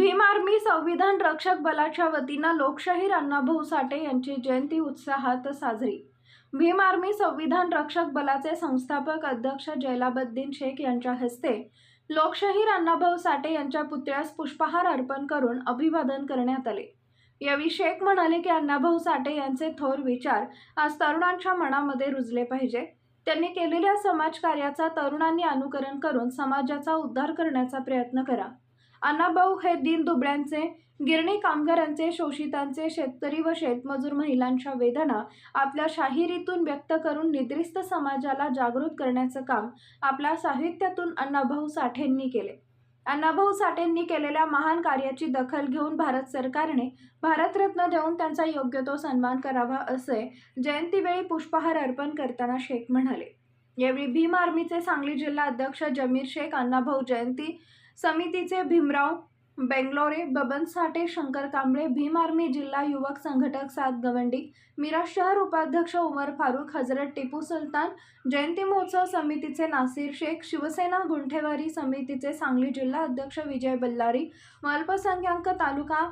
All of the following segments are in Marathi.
भीम आर्मी संविधान रक्षक बलाच्या वतीनं लोकशाहीर अण्णाभाऊ साठे यांची जयंती उत्साहात साजरी. भीम आर्मी संविधान रक्षक बलाचे संस्थापक अध्यक्ष जैलाबद्दीन शेख यांच्या हस्ते लोकशाहीर अण्णाभाऊ साठे यांच्या पुतळ्यास पुष्पहार अर्पण करून अभिवादन करण्यात आले. यावेळी शेख म्हणाले की अण्णाभाऊ साठे यांचे थोर विचार आज तरुणांच्या मनामध्ये रुजले पाहिजे. त्यांनी केलेल्या समाजकार्याचा तरुणांनी अनुकरण करून समाजाचा उद्धार करण्याचा प्रयत्न करा. अण्णाभाऊ हे दीन दुबळ्यांचे गिरणी कामगारांचे शोषितांचे शेतकरी व शेतमजूर महिलांच्या वेदना आपल्या शाहिरीतून व्यक्त करून निद्रिस्त समाजाला जागृत करण्याचं काम आपल्या साहित्यातून अण्णाभाऊ साठेंनी केले. अण्णाभाऊ साठेंनी केलेल्या महान कार्याची दखल घेऊन भारत सरकारने भारतरत्न देऊन त्यांचा योग्य तो सन्मान करावा असे जयंतीवेळी पुष्पहार अर्पण करताना शेख म्हणाले. यावेळी भीम आर्मीचे सांगली जिल्हा अध्यक्ष जमीर शेख अण्णाभाऊ जयंती समितीचे भीमराव बेंगलोरे बबन साठे शंकर कांबळे भीम आर्मी जिल्हा युवक संघटक सात गवंडी मिराज शहर उपाध्यक्ष उमर फारूक हजरत टिपू सुलतान जयंती महोत्सव समितीचे नासिर शेख शिवसेना गुंठेवारी समितीचे सांगली जिल्हा अध्यक्ष विजय बल्लारी व अल्पसंख्याक तालुका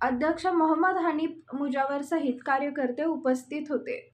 अध्यक्ष मोहम्मद हनीफ मुजावर सहित कार्यकर्ते उपस्थित होते.